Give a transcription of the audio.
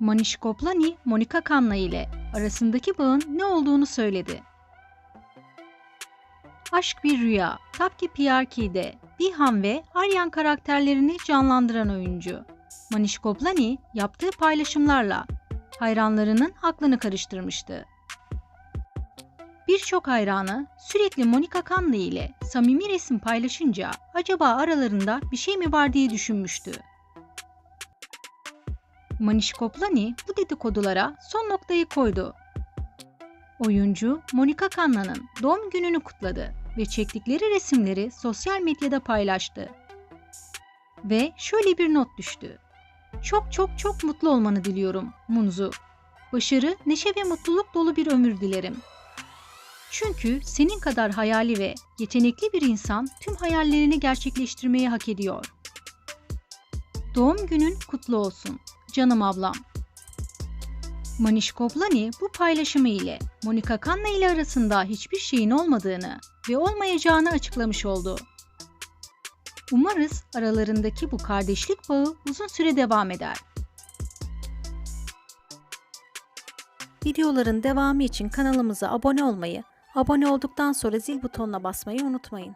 Manish Koplani, Monica Kanna ile arasındaki bağın ne olduğunu söyledi. Aşk bir Rüya, Tapki PRK'de Bihan ve Aryan karakterlerini canlandıran oyuncu. Manish Koplani yaptığı paylaşımlarla hayranlarının aklını karıştırmıştı. Birçok hayranı sürekli Monica Kanlı ile samimi resim paylaşınca acaba aralarında bir şey mi var diye düşünmüştü. Manish Koplani bu dedikodulara son noktayı koydu. Oyuncu Monica Kanna'nın doğum gününü kutladı ve çektikleri resimleri sosyal medyada paylaştı. Ve şöyle bir not düştü. Çok çok çok mutlu olmanı diliyorum Munzu. Başarı, neşe ve mutluluk dolu bir ömür dilerim. Çünkü senin kadar hayali ve yetenekli bir insan tüm hayallerini gerçekleştirmeyi hak ediyor. Doğum günün kutlu olsun canım ablam. Manish Koplani bu paylaşımı ile Monica Kanna ile arasında hiçbir şeyin olmadığını ve olmayacağını açıklamış oldu. Umarız aralarındaki bu kardeşlik bağı uzun süre devam eder. Videoların devamı için kanalımıza abone olmayı, abone olduktan sonra zil butonuna basmayı unutmayın.